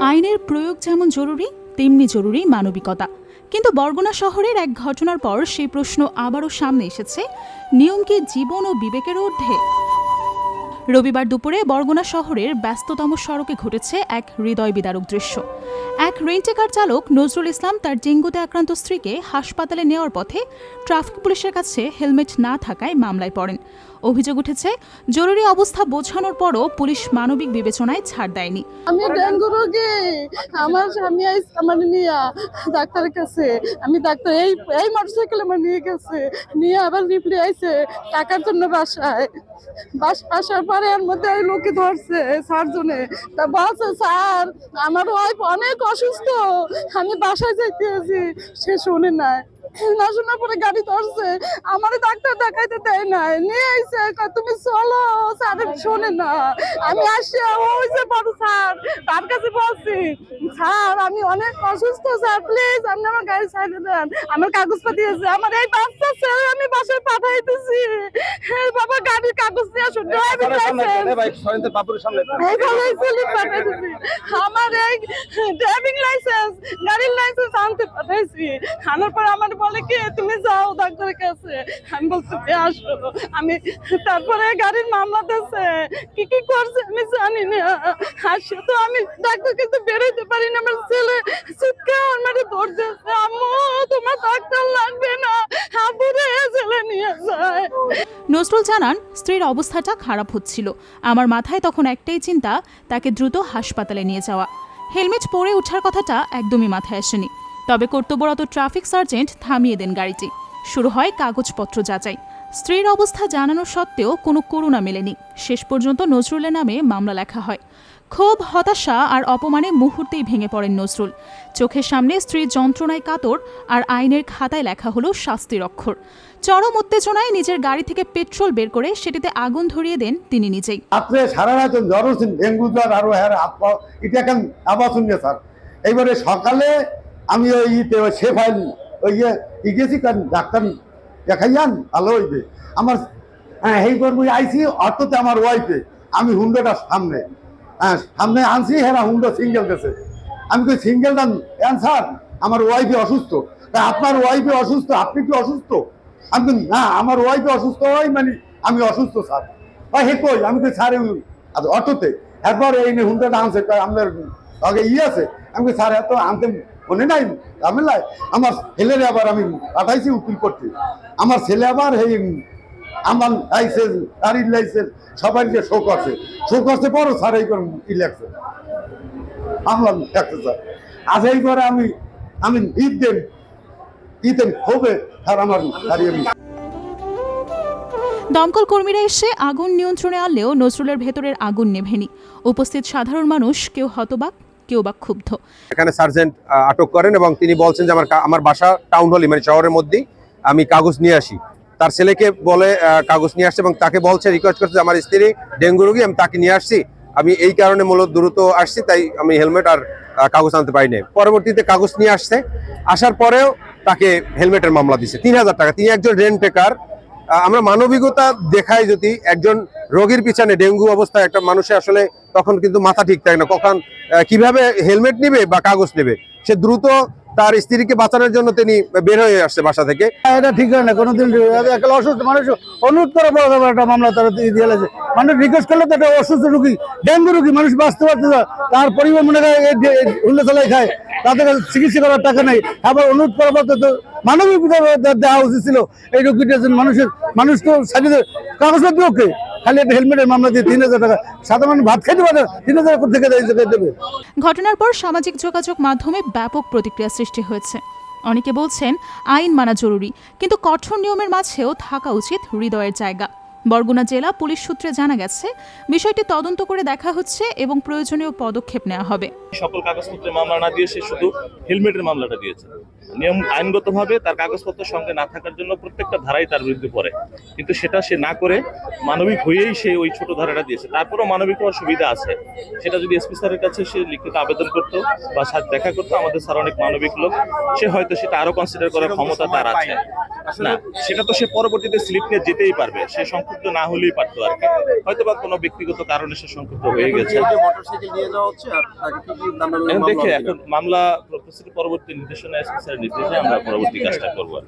আইনের প্রয়োগ যেমন জরুরি, তেমনি জরুরি মানবিকতা। কিন্তু বরগুনা শহরের এক ঘটনার পর সেই প্রশ্ন আবারও সামনে এসেছে। নিয়ম কি জীবন ও বিবেকের ঊর্ধ্বে? রবিবার দুপুরে বরগুনা শহরের ব্যস্ততম সড়কে ঘটেছে এক হৃদয় বিদারক দৃশ্য। এক রেন্টেকার চালক নজরুল ইসলাম তার ডেঙ্গুতে আক্রান্ত স্ত্রীকে হাসপাতালে নেওয়ার পথে ট্রাফিক পুলিশের কাছে হেলমেট না থাকায় মামলায় পড়েন। অভিযোগ উঠেছে, জরুরি অবস্থা বোঝানোর পরও পুলিশ মানবিক বিবেচনায় ছাড় দেয়নি। আমি ডেঙ্গু রোগী। আমার স্বামী আমার নিয়া ডাক্তারের কাছে। আমি ডাক্তার, এই এই মোটরসাইকেল আমার নিয়ে গেছে। নিয়ে আবার রিপ্লে আইছে টাকার জন্য বাসায়। বাস, আসার পরে এর মধ্যে এই লোকে ধরছে সারজনে। তা বলছে, স্যার, আমার ওয়াইফ অনেক অসুস্থ। আমি বাসায় যাইতে আছি। সে শুনে নাই। না শোনার পরে গাড়ি ধরছে। আমার ডাক্তার দেখাইতে দেয় নাই। নিয়ে আইছে তুমি চলো স্যার শোনে না। আমি আসছি ওই যে বড় স্যার তার কাছে বলছি স্যার আমি অনেক অসুস্থ স্যার প্লিজ আপনি আমার গাড়ি ছাড়িয়ে দেন। আমার কাগজপাতি আছে আমার এই বাচ্চা ছেলে আমি বাসায় পাঠাইতেছি। হ্যাঁ বাবা গাড়ির কাগজ নিয়ে আসুন ড্রাইভিং লাইসেন্স। আমার এই ড্রাইভিং লাইসেন্স গাড়ির লাইসেন্স আনতে পাঠাইছি। আনার পর আমার বলে কি, তুমি যাও ডাক্তারের কাছে। আমি বলছি "এ আসো। আমি তারপরে গাড়ির মামলা দিয়েছে। কি কি করছে আমি জানি না। আর সে তো আমি ডাক্তার কাছে বেরোতে পারি না। আমার ছেলে চিৎকার মেরে দৌড় দিয়েছে আম্মু, তোমার ডাক্তার লাগবে না। আব্বুরে ছেলে নিয়ে যায়। নজরুল জানান, স্ত্রীর অবস্থাটা খারাপ হচ্ছিল। আমার মাথায় তখন একটাই চিন্তা, তাকে দ্রুত হাসপাতালে নিয়ে যাওয়া। হেলমেট পরে উঠার কথাটা একদমই মাথায় আসেনি। তবে কর্তব্যরত ট্রাফিক সার্জেন্ট থামিয়ে দেন গাড়িটি। শুরু হয় কাগজপত্র যাচাই। স্ত্রীর অবস্থা জানানো সত্ত্বেও কোনো করুণা মেলেনি। শেষ পর্যন্ত নজরুলের নামে মামলা লেখা হয়। ক্ষোভ, হতাশা আর অপমানে মুহূর্তেই ভেঙে পড়েন নজরুল। চোখের সামনে স্ত্রীর যন্ত্রণায় কাতর আর আইনের খাতায় লেখা হলো শাস্তির অক্ষর। চরম উত্তেজনায় নিজের গাড়ি থেকে পেট্রোল বের করে সেটিতে আগুন ধরিয়ে দেন তিনি নিজেই। আপনি সারা রাত জ্বর হচ্ছেন ডেঙ্গু জ্বর, আরও হ্যাঁ এটা কেন আবার স্যার। এইবারে সকালে আমি ওই সে ফাইল ওই ইয়ে গেছি কারণ ডাক্তার দেখাই যান ভালো হইবে। আমার হ্যাঁ এই করব আইসি অটোতে আমার ওয়াইফে আমি হুন্ডোটা সামনে হ্যাঁ সামনে আনছি হ্যাঁ হুন্ডো সিঙ্গেল গেছে আমি কই সিঙ্গেল দাম স্যার, আমার ওয়াইফে অসুস্থ। তা আপনার ওয়াইফে অসুস্থ, আপনি কি অসুস্থ? আমি না, আমার ওয়াইফে অসুস্থ হয় মানে আমি অসুস্থ, স্যার। ভাই হে কই? আমি কই, স্যার অটোতে। এরপর এই হুন্ডাটা আনছে আমাদের, আগে ই আছে। আমি স্যার, এত আনতে মনে নাই? ঝামেলায় আমার ছেলের আবার আমি পাঠাইছি উকিল করতে। আমার ছেলে আবার এই আমার লাইসেন্স, গাড়ির লাইসেন্স সবাই যে শোক আছে। শোক আছে পরও স্যার এই করে ই লাগছে আমলাম লাগছে স্যার। আজ এই করে আমি আমি ঈদ দেন ঈদের ক্ষোভে স্যার আমার গাড়ি আমি দমকল কর্মীরা এসে আগুন নিয়ন্ত্রণে আনলেও নজরুলের ভেতরের আগুন নেভেনি। উপস্থিত সাধারণ মানুষ, কেউ হতবাক কেউ বা ক্ষুব্ধ। এখানে সার্জেন্ট আটক করেন এবং তিনি বলছেন যে আমার আমার বাসা টাউন হলে মানে শহরের মধ্যেই আমি কাগজ নিয়ে আসি। তার ছেলেকে বলে কাগজ নিয়ে আসছে এবং তাকে বলছে রিকোয়েস্ট করছে আমার স্ত্রী ডেঙ্গু রোগী, আমি তাকে নিয়ে আসছি। আমি এই কারণে মূলত দ্রুত আসছি, তাই আমি হেলমেট আর কাগজ আনতে পারিনি পরবর্তীতে কাগজ নিয়ে আসছে। আসার পরেও তাকে হেলমেটের মামলা দিছে, তিন হাজার টাকা। তিনি একজন রেন্ট টেকার আমরা মানবিকতা দেখাই যদি একজন রোগীর পিছনে ডেঙ্গু অবস্থায় একটা মানুষে আসলে তখন কিন্তু মাথা ঠিক থাকে না। কখন কীভাবে হেলমেট নেবে বা কাগজ নেবে? সে দ্রুত তার স্ত্রীকে বাঁচানোর জন্য তিনি বের হয়ে আসছে বাসা থেকে। এটা ঠিক হয় না, কোনোদিন অসুস্থ মানুষ অনুরোধ করে বড় একটা মামলা তারা দিয়ে দিয়ে গেছে। মানুষ রিকোয়েস্ট করলে তো একটা অসুস্থ রুগী, ডেঙ্গু রুগী মানুষ বাঁচতে পারছে না। তার পরিবার মনে করে উল্লে চলাই খায়। তাদের চিকিৎসা করার টাকা নেই। আবার অনুরোধ করার পর তো মানবিক দেওয়া উচিত ছিল এই জন্য। মানুষের মানুষ তো সাইডে কাগজপত্র ওকে খালি একটা হেলমেটের মামলা দিয়ে তিন হাজার টাকা। সাধারণ ভাত খেতে পারে তিন হাজার থেকে দেবে? ঘটনার পর সামাজিক যোগাযোগ মাধ্যমে ব্যাপক প্রতিক্রিয়া সৃষ্টি হয়েছে। অনেকে বলছেন আইন মানা জরুরি কিন্তু কঠোর নিয়মের মাঝেও থাকা উচিত হৃদয়ের জায়গা। বরগুনা জেলা পুলিশ সূত্রে জানা গেছে বিষয়টি তদন্ত করে দেখা হচ্ছে এবং প্রয়োজনীয় পদক্ষেপ নেওয়া হবে। সকল কাগজপত্রের মামলা না দিয়ে সে শুধু হেলমেটের মামলাটা দিয়েছে। নিয়ম আইনগতভাবে তার কাগজপত্র সঙ্গে না থাকার জন্য প্রত্যেকটা ধারাই তার বিরুদ্ধে পড়ে। কিন্তু সেটা সে না করে মানবিক হয়েই সে ওই ছোট ধারাটা দিয়েছে। তারপরেও মানবিক হওয়ার সুবিধা আছে। সেটা যদি এসপি স্যারের কাছে সে লিখিত আবেদন করতো বা স্যার দেখা করতো আমাদের স্যার অনেক মানবিক লোক সে হয়তো সেটা আরও কনসিডার করার ক্ষমতা তার আছে। না সেটা তো সে পরবর্তীতে স্লিপ নিয়ে যেতেই পারবে। সে সংক্ষুব্ধ না হলেই পারতো আর কি। হয়তো বা কোনো ব্যক্তিগত কারণে সে সংক্ষুব্ধ হয়ে গেছে। দেখে এখন মামলা পরবর্তী নির্দেশনা এসপি স্যারের নির্দেশে আমরা পরবর্তী কাজটা করব আর।